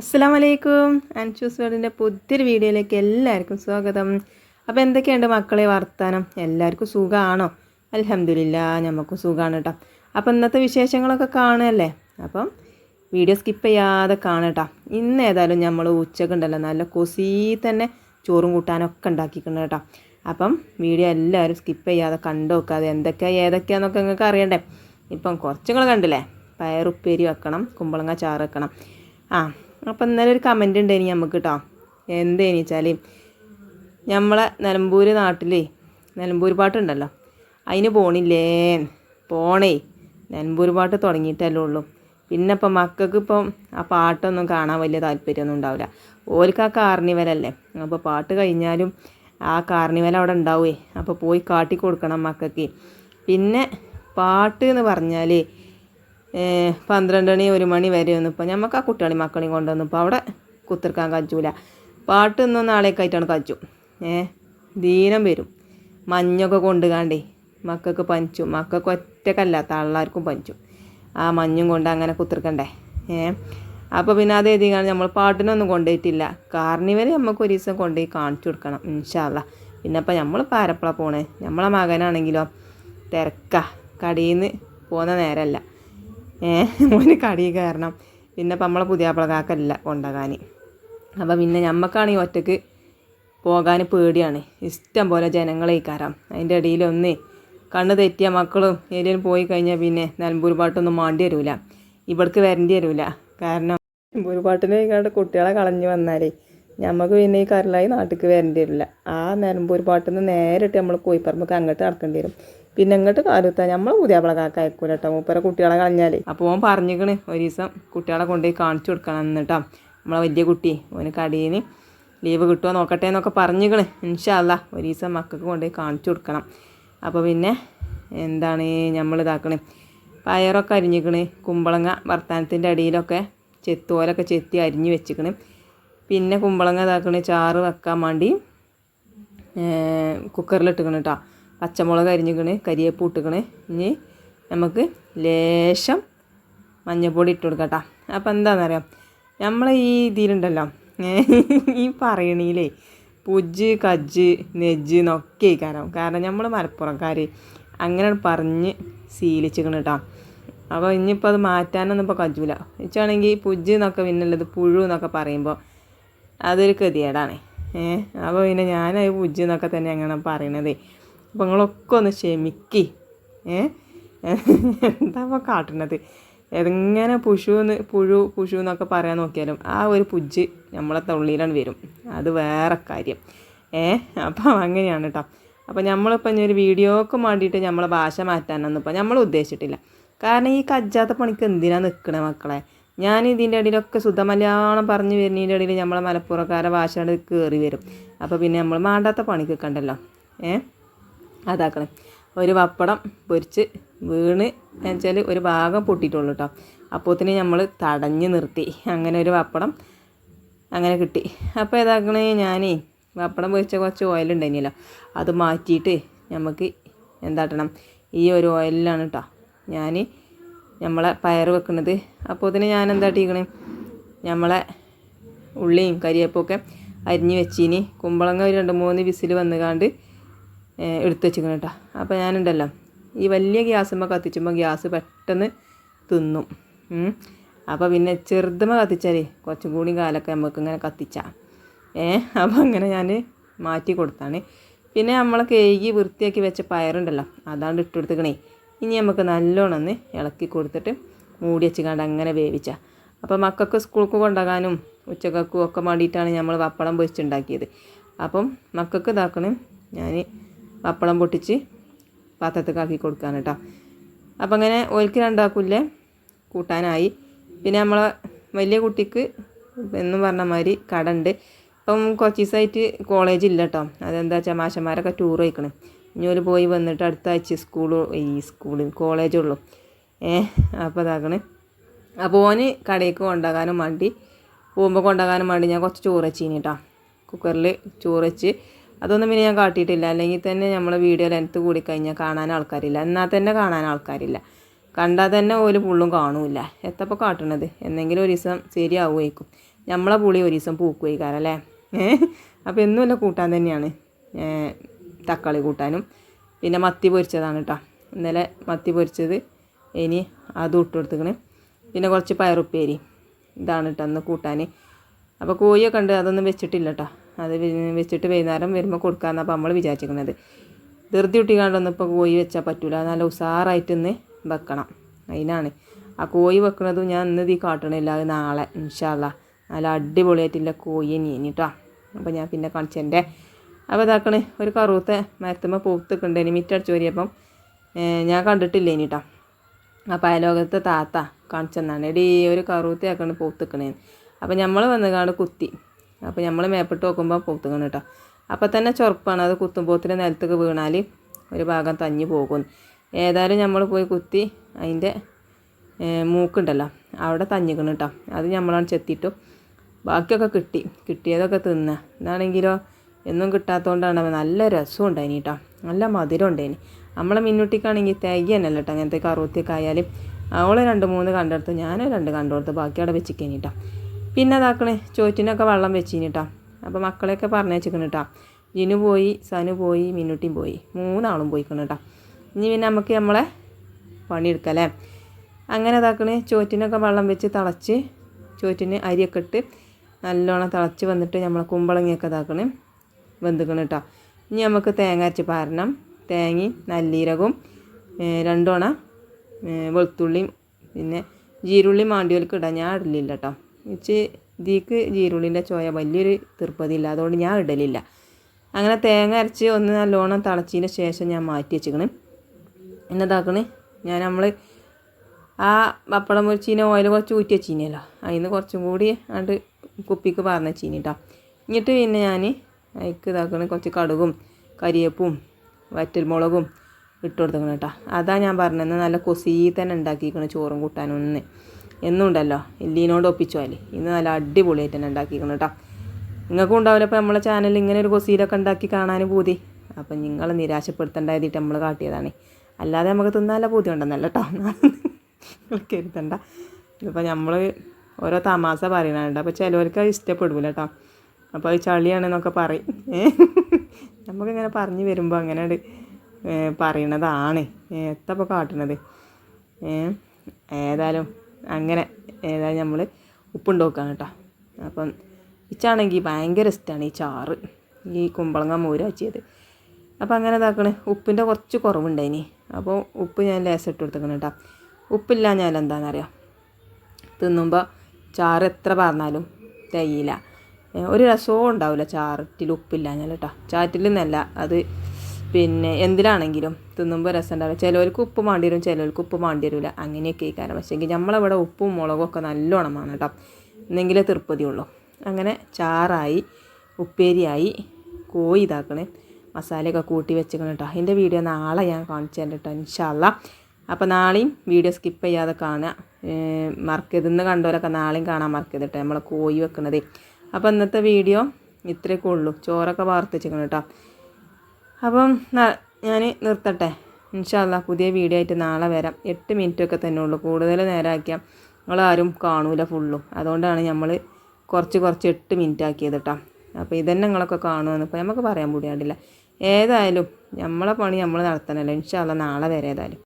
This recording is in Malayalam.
അസ്സാം വലൈക്കും അൻഷൂസ് വേർഡിന്റെ പുതിയൊരു വീഡിയോയിലേക്ക് എല്ലാവർക്കും സ്വാഗതം. അപ്പോൾ എന്തൊക്കെയുണ്ട് മക്കളെ വർത്താനം? എല്ലാവർക്കും സുഖമാണോ അലഹമില്ല നമുക്കും സുഖമാണ് കേട്ടോ അപ്പോൾ ഇന്നത്തെ വിശേഷങ്ങളൊക്കെ കാണുമല്ലേ അപ്പം വീഡിയോ സ്കിപ്പ് ചെയ്യാതെ കാണട്ടോ ഇന്ന് ഏതായാലും നമ്മൾ ഉച്ചയ്ക്ക് ഉണ്ടല്ലോ. നല്ല കൊസി തന്നെ ചോറും കൂട്ടാനൊക്കെ ഉണ്ടാക്കിക്കണം കേട്ടോ അപ്പം വീഡിയോ എല്ലാവരും സ്കിപ്പ് ചെയ്യാതെ കണ്ടു നോക്കാതെ എന്തൊക്കെയാണ് ഏതൊക്കെയാണെന്നൊക്കെ നിങ്ങൾക്ക് അറിയണ്ടേ? ഇപ്പം കുറച്ചുങ്ങൾ കണ്ടില്ലേ? പയറുപ്പേരി വെക്കണം കുമ്പളങ്ങ ചാറ് വെക്കണം. ആ അപ്പം ഇന്നലെ ഒരു കമന്റ് ഉണ്ട് ഇനി നമുക്ക് കേട്ടോ എന്തേനി വെച്ചാൽ നമ്മളെ നിലമ്പൂർ നാട്ടിലേ നിലമ്പൂർ പാട്ടുണ്ടല്ലോ. അതിന് പോണില്ലേ? പോണേ. നിലമ്പൂർ പാട്ട് തുടങ്ങിയിട്ടല്ലേ ഉള്ളൂ. പിന്നെ ഇപ്പം മക്കൾക്ക് ഇപ്പം ആ പാട്ടൊന്നും കാണാൻ വലിയ താല്പര്യമൊന്നും ഉണ്ടാവില്ല ഓർക്ക് ആ കാർണിവലല്ലേ. അപ്പോൾ പാട്ട് കഴിഞ്ഞാലും ആ കാർണിവൽ അവിടെ ഉണ്ടാവുമേ അപ്പോൾ പോയി കാട്ടി കൊടുക്കണം മക്കൾക്ക്. പിന്നെ പാട്ട് എന്ന് പറഞ്ഞാൽ പന്ത്രണ്ട് മണി ഒരു മണി വരെ ഒന്നും നമുക്ക് ആ കുട്ടികളെയും മക്കളെയും കൊണ്ടുവന്നു ഇപ്പോൾ അവിടെ കുത്തിർക്കാൻ കജൂല പാട്ട് ഇന്നും നാളെയൊക്കെ ആയിട്ടാണ് ഏ ദീനം വരും. മഞ്ഞൊക്കെ കൊണ്ടുകാണ്ടേ മക്കൾക്ക് പഞ്ചു മക്കൾക്ക് ഒറ്റക്കല്ല തള്ളാർക്കും പഞ്ചു ആ മഞ്ഞും കൊണ്ട് അങ്ങനെ കുത്തിർക്കണ്ടേ ഏ അപ്പോൾ പിന്നെ അത് എഴുതിയാണ് നമ്മൾ പാട്ടിനൊന്നും കൊണ്ടുപോയിട്ടില്ല. കാർണിവൽ നമുക്ക് ഒരു ദിവസം കൊണ്ടുപോയി കാണിച്ചു കൊടുക്കണം ഇൻഷാല്ല പിന്നെ അപ്പോൾ നമ്മൾ പാരപ്പള പോണേ? നമ്മളെ മകനാണെങ്കിലോ? തിരക്ക. കടിയിൽ നിന്ന് പോകുന്ന നേരമല്ല മോന് കടി കയറണം പിന്നെ ഇപ്പം നമ്മളെ പുതിയ കാക്കല്ല കൊണ്ടുപോകാൻ അപ്പോൾ പിന്നെ ഞമ്മക്കാണെങ്കിൽ ഒറ്റയ്ക്ക് പോകാൻ പേടിയാണ്. ഇഷ്ടം പോലെ ജനങ്ങളെ കയറാം അതിന്റെ ഇടയിലൊന്നേ കണ്ണ് തെറ്റിയ മക്കളും ഏരിയയിൽ പോയി കഴിഞ്ഞാൽ പിന്നെ നിലമ്പൂർ പാട്ടൊന്നും മാണ്ടി വരില്ല ഇവിടേക്ക് വരേണ്ടി വരില്ല കാരണം നിലമ്പൂർ പാട്ടിന് കണ്ട് കുട്ടികളെ കളഞ്ഞു വന്നാലേ ഞമ്മക്ക് പിന്നെ ഈ കരലായി നാട്ടിലേക്ക് വരേണ്ടി വരില്ല. ആ നിലമ്പൂർ പാട്ടിൽ നിന്ന് നേരിട്ട് നമ്മൾ കോയിപ്പറമ്പൊക്കെ അങ്ങോട്ട് നടക്കേണ്ടി വരും. പിന്നെ ഇങ്ങോട്ട് കാലുത്താ. നമ്മൾ പുതിയാപ്പിള കാക്ക അയക്കൂല കേട്ടോ മൂപ്പരെ കുട്ടികളെ കളഞ്ഞാൽ അപ്പോൾ ഓൻ പറഞ്ഞിക്കണ് ഒരു ദിവസം കുട്ടികളെ കൊണ്ടുപോയി കാണിച്ചു കൊടുക്കണം എന്നിട്ടോ നമ്മളെ വലിയ കുട്ടി ഓന് കടയിൽ ലീവ് കിട്ടുമോ നോക്കട്ടെ എന്നൊക്കെ പറഞ്ഞിക്കണ്. ഇൻഷാല്ല ഒരു ദിവസം മക്കൾക്ക് കൊണ്ടുപോയി കാണിച്ചു കൊടുക്കണം. അപ്പോൾ പിന്നെ എന്താണ് നമ്മൾ ഇതാക്കണേ? പയറൊക്കെ അരിഞ്ഞിക്കണ്. കുമ്പളങ്ങ വർത്താനത്തിന്റെ അടിയിലൊക്കെ ചെത്തുപോലൊക്കെ ചെത്തി അരിഞ്ഞ് വെച്ചിക്കണ്. പിന്നെ കുമ്പളങ്ങ ഇതാക്കണേ ചാറ് വെക്കാൻ വേണ്ടി കുക്കറിലിട്ടുക്കണ് കേട്ടോ പച്ചമുളക് അരിഞ്ഞിക്കണ് കരിയേപ്പ് ഇട്ടുക്കണ്. ഇനി നമുക്ക് ലേശം മഞ്ഞൾപ്പൊടി ഇട്ട് കൊടുക്കാം കേട്ടോ അപ്പോൾ എന്താണെന്നറിയാം നമ്മൾ ഈ ഇതിലുണ്ടല്ലോ ഈ പറയണീലേ പുജ് കജ്ജ് നെജ്ജ് എന്നൊക്കെ കാരണം കാരണം നമ്മൾ മലപ്പുറംകാർ അങ്ങനെ പറഞ്ഞ് ശീലിച്ചിക്കണ് കേട്ടോ അപ്പോൾ ഇനിയിപ്പോൾ അത് മാറ്റാനൊന്നും ഇപ്പോൾ കജ്ജൂല വെച്ചാണെങ്കിൽ പുജ് എന്നൊക്കെ പിന്നുള്ളത് പുഴു എന്നൊക്കെ പറയുമ്പോൾ അതൊരു ഗതികേടാണ് ഏഹ് അപ്പോൾ പിന്നെ ഞാനത് പൂജ്യം എന്നൊക്കെ തന്നെ അങ്ങനെ പറയണതേ. അപ്പോൾ നിങ്ങളൊക്കെ ഒന്ന് ക്ഷമിക്കി. ഏഹ് എന്താ ഇപ്പോൾ കാട്ടണത്? എങ്ങനെ പുഷുന്ന് പുഴു പുഷു എന്നൊക്കെ പറയാൻ നോക്കിയാലും ആ ഒരു പുജ്ജ് നമ്മളെ തുള്ളിയിലാണ് വരും. അത് വേറെ കാര്യം. ഏ അപ്പം അങ്ങനെയാണ് കേട്ടോ അപ്പോൾ നമ്മളിപ്പോൾ ഇനി ഒരു വീഡിയോക്ക് വേണ്ടിയിട്ട് നമ്മളെ ഭാഷ മാറ്റാനൊന്നും ഇപ്പോൾ നമ്മൾ ഉദ്ദേശിച്ചിട്ടില്ല. കാരണം ഈ കജ്ജാത്ത പണിക്ക് എന്തിനാണ് നിൽക്കണേ മക്കളെ? ഞാൻ ഇതിന്റെ ഇടയിലൊക്കെ ശുദ്ധ മലയാളം പറഞ്ഞു വരുന്നതിന്റെ ഇടയിൽ നമ്മളെ മലപ്പുറക്കാരെ ഭാഷ കയറി വരും. അപ്പോൾ പിന്നെ നമ്മൾ മാണ്ടാത്ത പണിക്ക് കണ്ടല്ലോ ഏ? അതാക്കണം. ഒരു പപ്പടം പൊരിച്ച് വീണ് വെച്ചാൽ ഒരു ഭാഗം പൊട്ടിയിട്ടുള്ളൂ കേട്ടോ അപ്പോത്തിന് നമ്മൾ തടഞ്ഞു നിർത്തി. അങ്ങനെ ഒരു പപ്പടം അങ്ങനെ കിട്ടി. അപ്പോൾ ഇതാക്കണേ ഞാനേ പപ്പടം പൊരിച്ച കുറച്ച് ഓയിൽ ഉണ്ടായിരുന്നല്ലോ അത് മാറ്റിയിട്ട് നമുക്ക് എന്താട്ടണം? ഈ ഒരു ഓയിലാണ് കേട്ടോ ഞാൻ നമ്മളെ പയർ വെക്കുന്നത് അപ്പോൾ ഇതിന് ഞാൻ എന്താ ടീക്കണേ നമ്മളെ ഉള്ളിയും കരിയപ്പൊക്കെ അരിഞ്ഞ് വെച്ചിനി. കുമ്പളങ്ങ ഒരു രണ്ട് മൂന്ന് വിസിൽ വന്നുകാണ്ട് എടുത്ത് വെച്ചിരിക്കണം കേട്ടോ അപ്പോൾ ഞാനുണ്ടല്ലോ ഈ വലിയ ഗ്യാസുമ്പോൾ കത്തിച്ചുമ്പോൾ ഗ്യാസ് പെട്ടെന്ന് തിന്നും. അപ്പോൾ പിന്നെ ചെറുതുമ കത്തിച്ചാലേ കുറച്ചും കൂടി കാലൊക്കെ നമുക്ക് ഇങ്ങനെ കത്തിച്ചാൽ ഏ അപ്പോൾ അങ്ങനെ ഞാൻ മാറ്റി കൊടുത്താണ്. പിന്നെ നമ്മളെ കേകി വൃത്തിയാക്കി വെച്ച പയറുണ്ടല്ലോ അതാണ് ഇട്ട് കൊടുത്തിക്കണേ. ഇനി നമുക്ക് നല്ലോണം ഒന്ന് ഇളക്കി കൊടുത്തിട്ട് മൂടി വെച്ചുകൊണ്ട് അങ്ങനെ വേവിച്ച. അപ്പോൾ മക്കൾക്ക് സ്കൂൾക്ക് കൊണ്ടുപോകാനും ഉച്ചക്കും ഒക്കെ വേണ്ടിയിട്ടാണ് നമ്മൾ പപ്പടം പൊരിച്ചുണ്ടാക്കിയത്. അപ്പം മക്കൾക്ക് ഇതാക്കണം ഞാൻ പപ്പടം പൊട്ടിച്ച് പാത്രത്തേക്കാക്കി കൊടുക്കാൻ കേട്ടോ അപ്പം അങ്ങനെ ഓൽക്ക് രണ്ടാക്കില്ലേ കൂട്ടാനായി. പിന്നെ നമ്മളെ വലിയ കുട്ടിക്ക് എന്നും പറഞ്ഞ മാതിരി കട ഉണ്ട് ഇപ്പം കുറച്ച് ദിവസമായിട്ട് കോളേജ് ഇല്ല കേട്ടോ അതെന്താ വെച്ചാൽ മാഷന്മാരൊക്കെ ടൂർ പോയിക്കണം. ഇനി പോയി വന്നിട്ട് അടുത്ത ആഴ്ച സ്കൂൾ ഈ സ്കൂളിൽ കോളേജുള്ളൂ. ഏ അപ്പോൾ അതാക്കണ്. അപ്പോൾ ഓന് കടയിലേക്ക് കൊണ്ടാകാനും വേണ്ടി പോകുമ്പോൾ കൊണ്ടാകാനും വേണ്ടി ഞാൻ കുറച്ച് ചോറ് വെച്ചീനി കേട്ടോ കുക്കറിൽ ചോറ് വെച്ച്. അതൊന്നും പിന്നെ ഞാൻ കാട്ടിയിട്ടില്ല. അല്ലെങ്കിൽ തന്നെ നമ്മളെ വീഡിയോ ലെങ്ത്ത് കൂടി കഴിഞ്ഞാൽ കാണാൻ ആൾക്കാരില്ല. എന്നാൽ തന്നെ കാണാൻ ആൾക്കാരില്ല. കണ്ടാൽ തന്നെ ഒരു പുള്ളും കാണൂല എത്തപ്പോൾ കാട്ടണത്? എന്തെങ്കിലും ഒരു ദിവസം ശരിയാവുമായിരിക്കും നമ്മളെ പുളി ഒരു ദിവസം പൂക്കുവായിക്കാറല്ലേ അപ്പോൾ എന്നുമല്ല കൂട്ടാൻ തന്നെയാണ്. തക്കാളി കൂട്ടാനും. പിന്നെ മത്തി പൊരിച്ചതാണ് കേട്ടോ ഇന്നലെ മത്തി പൊരിച്ചത്. ഇനി അതും ഇട്ട് കൊടുത്തിക്കണ്. പിന്നെ കുറച്ച് പയറുപ്പേരി. ഇതാണ് കേട്ടോ അന്ന് കൂട്ടാൻ അപ്പോൾ കോഴിയൊക്കെ ഉണ്ട് അതൊന്നും വെച്ചിട്ടില്ല കേട്ടോ അത് വെച്ചിട്ട് വൈകുന്നേരം വരുമ്പോൾ കൊടുക്കാമെന്നാണ് അപ്പോൾ നമ്മൾ വിചാരിച്ചിരിക്കുന്നത് ധൃതി കുട്ടിക്കാണ്ടൊന്നും ഇപ്പോൾ കോഴി വെച്ചാൽ പറ്റൂല. നല്ല ഉഷാറായിട്ട് ഇന്ന് വെക്കണം. അതിനാണ് ആ കോഴി വെക്കണതും ഞാൻ ഇന്ന് ഇത് കാട്ടണില്ല. അത് നാളെ ഇൻഷാല്ല നല്ല അടിപൊളിയായിട്ടുള്ള കോഴി നീനിട്ടോ അപ്പോൾ ഞാൻ പിന്നെ കാണിച്ചെന്റെ അപ്പോൾ ഇതാക്കണേ ഒരു കറുത്ത മരത്തുമ്പോൾ പൂത്തുക്കുണ്ട് ഇനി മിറ്റടിച്ച് വരിയപ്പം ഞാൻ കണ്ടിട്ടില്ല ഇനി കേട്ടോ അപ്പോൾ അയലോകത്തെ താത്ത കാണിച്ചെന്നാണ്. എടീ ഒരു കറുത്തയാക്കണ് പൂത്തുക്കണേന്ന് അപ്പോൾ നമ്മൾ വന്ന് കാണും കുത്തി. അപ്പോൾ നമ്മൾ മേപ്പിട്ട് നോക്കുമ്പോൾ പൂത്തുക്കണ് കേട്ടോ അപ്പോൾ തന്നെ ചുറപ്പാണ്. അത് കുത്തുമ്പോത്തിന് നിലത്തേക്ക് വീണാൽ ഒരു ഭാഗം തഞ്ഞു പോകും. ഏതായാലും നമ്മൾ പോയി കുത്തി അതിന്റെ മൂക്കുണ്ടല്ലോ അവിടെ തഞ്ഞിക്കണം കേട്ടോ അത് നമ്മളാണ് ചെത്തിയിട്ടു ബാക്കിയൊക്കെ കിട്ടി. കിട്ടിയതൊക്കെ തിന്നുക ഇതാണെങ്കിലോ എന്നും കിട്ടാത്തതുകൊണ്ടാണ് നല്ല രസം ഉണ്ടായിനി കേട്ടോ. നല്ല മധുരം ഉണ്ടായിനി നമ്മളെ മിന്നുട്ടിക്കാണെങ്കിൽ തന്നെ കേട്ടോ അങ്ങനത്തെ കറുത്തിയൊക്കെ ആയാലും. അവളെ രണ്ട് മൂന്ന് കണ്ടെടുത്ത് ഞാനും രണ്ട് കണ്ടെടുത്ത് ബാക്കി അവിടെ വെച്ചിക്കേനി കേട്ടോ. പിന്നെ അതാക്കണേ ചോറ്റിനൊക്കെ വെള്ളം വെച്ചിനി കേട്ടോ. അപ്പോൾ മക്കളെയൊക്കെ പറഞ്ഞേച്ചിക്കണം കേട്ടോ. ജിനു പോയി സനു പോയി മിന്നുട്ടിയും പോയി. മൂന്നാളും പോയിക്കണം കേട്ടോ. ഇനി പിന്നെ നമുക്ക് നമ്മളെ പണിയെടുക്കല്ലേ അങ്ങനെ ഇതാക്കണേ ചോറ്റിനൊക്കെ വെള്ളം വെച്ച് തിളച്ച് ചോറ്റിന് അരിയൊക്കെ ഇട്ട് നല്ലോണം തിളച്ച് വന്നിട്ട് നമ്മളെ കുമ്പളങ്ങിയൊക്കെ ഇതാക്കണേ. വെന്തുക്കണം കേട്ടോ ഇനി നമുക്ക് തേങ്ങ അരച്ച് പാരണം. തേങ്ങി നല്ലീരകും രണ്ടോണ വെളുത്തുള്ളിയും പിന്നെ ജീരുള്ളി മാണ്ടിയോൽക്ക് ഇടാം ഞാൻ ഇടലില്ല കേട്ടോ ഇച്ച് ഇതിക്ക് ജീരുള്ളിന്റെ ചോയ വലിയൊരു തീർപ്പതില്ല അതുകൊണ്ട് ഞാൻ ഇടലില്ല. അങ്ങനെ തേങ്ങ അരച്ച് ഒന്ന് നല്ലോണം തിളച്ചതിന് ശേഷം ഞാൻ മാറ്റി വെച്ചിക്കണ്. എന്നതാക്കണ് ഞാൻ നമ്മൾ ആ പപ്പടം പൊരിച്ചീനെ ഓയിൽ കുറച്ച് ഊറ്റി വെച്ചീനല്ലോ. അതിന് കുറച്ചും കൂടി അത് കുപ്പിക്ക് പറഞ്ഞ ചീനി കേട്ടോ എന്നിട്ട് പിന്നെ ഞാൻ അതിക്ക് ഇതാക്കണ കുറച്ച് കടുകും കരിയേപ്പും വറ്റൽമുളകും ഇട്ട് കൊടുത്തേക്കണം കേട്ടോ. അതാ ഞാൻ പറഞ്ഞത് നല്ല കൊസീ തന്നെ ഉണ്ടാക്കിയിരിക്കണം ചോറും കൂട്ടാനും എന്നുണ്ടല്ലോ ഇല്ലീനോട് ഒപ്പിച്ചാൽ ഇന്ന് നല്ല അടിപൊളിയായിട്ട് തന്നെ ഉണ്ടാക്കിയിരിക്കണം കേട്ടോ. നിങ്ങൾക്കും ഉണ്ടാവില്ല അപ്പോൾ നമ്മളെ ചാനലിൽ ഇങ്ങനെ ഒരു കൊസീലൊക്കെ ഉണ്ടാക്കി കാണാൻ പൂതി. അപ്പം നിങ്ങളെ നിരാശപ്പെടുത്തേണ്ടതായിട്ട് നമ്മൾ കാട്ടിയതാണ്. അല്ലാതെ നമുക്ക് തിന്നാല പൂതി ഉണ്ടെന്നല്ല കേട്ടോ. കരുതണ്ട. ഇതിപ്പോൾ നമ്മൾ ഓരോ തമാശ പറയണുണ്ട് അപ്പോൾ ചിലവർക്ക് അത് ഇഷ്ടപ്പെടില്ല കേട്ടോ. അപ്പോൾ അത് ചളിയാണെന്നൊക്കെ പറയും. നമുക്കിങ്ങനെ പറഞ്ഞു വരുമ്പോൾ അങ്ങനെ പറയണതാണ്. എത്തപ്പോൾ കാട്ടണത്? ഏതായാലും അങ്ങനെ ഏതായാലും നമ്മൾ ഉപ്പുണ്ട് നോക്കാം കേട്ടോ അപ്പം ഇച്ചാണെങ്കിൽ ഭയങ്കര ഇഷ്ടമാണ് ഈ ചാറ്. ഈ കുമ്പളങ്ങ മൂരാച്ചിയത് അപ്പോൾ അങ്ങനെ ഇതാക്കണേ. ഉപ്പിന്റെ കുറച്ച് കുറവുണ്ടായിനി. അപ്പോൾ ഉപ്പ് ഞാൻ ലേസം ഇട്ട് കൊടുത്തേക്കണം കേട്ടോ ഉപ്പില്ല ഞാൻ എന്താണെന്നറിയാം തിന്നുമ്പോൾ ചാറ് എത്ര പറഞ്ഞാലും തികയില്ല. ഒരു രസവും ഉണ്ടാവില്ല ചാററ്റിൽ ഉപ്പില്ലാഞ്ഞാൽ കേട്ടോ ചാറ്റിൽ നിന്നല്ല അത് പിന്നെ എന്തിലാണെങ്കിലും തിന്നുമ്പോൾ രസം ഉണ്ടാവില്ല ചിലവർക്ക് ഉപ്പ് മാണ്ടി വരും ചിലവർക്ക് ഉപ്പ് മാണ്ടി വരില്ല അങ്ങനെയൊക്കെ ഈ കാരണം പക്ഷേ നമ്മളവിടെ ഉപ്പും മുളകും ഒക്കെ നല്ലോണമാണ് കേട്ടോ എന്നെങ്കിലേ തൃപ്പതിയുള്ളൂ അങ്ങനെ ചാറായി ഉപ്പേരിയായി കോഴി ഇതാക്കണേ. മസാലയൊക്കെ കൂട്ടി വെച്ചേക്കണം കേട്ടോ അതിന്റെ വീഡിയോ നാളെ ഞാൻ കാണിച്ചു തരാം കേട്ടോ ഇൻഷാല്ല അപ്പോൾ നാളെയും വീഡിയോ സ്കിപ്പ് ചെയ്യാതെ കാണുക മറക്കരുതെന്ന് കണ്ടവരൊക്കെ നാളെയും കാണാൻ മറക്കരുത് കേട്ടോ നമ്മളെ കോഴി വെക്കണത്. അപ്പോൾ ഇന്നത്തെ വീഡിയോ ഇത്രയൊക്കെ ഉള്ളൂ. ചോറൊക്കെ വാർത്തിച്ചിരിക്കണം കേട്ടോ. അപ്പം ഞാൻ നിർത്തട്ടെ. ഇൻഷാല്ല പുതിയ വീഡിയോ ആയിട്ട് നാളെ വരാം. എട്ട് മിനിറ്റൊക്കെ തന്നെ ഉള്ളൂ. കൂടുതൽ നേരമാക്കിയാൽ നിങ്ങളാരും കാണൂല ഫുള്ളും അതുകൊണ്ടാണ് നമ്മൾ കുറച്ച് കുറച്ച് എട്ട് മിനിറ്റ് ആക്കിയത് കേട്ടോ. അപ്പോൾ ഇതന്നെ നിങ്ങളൊക്കെ കാണുമെന്ന് ഇപ്പോൾ നമുക്ക് പറയാൻ കൂടിയാണ്ടില്ല ഏതായാലും നമ്മളെ പണി നമ്മൾ നടത്തണമല്ലോ ഇൻഷാല്ല നാളെ വരെ ഏതായാലും.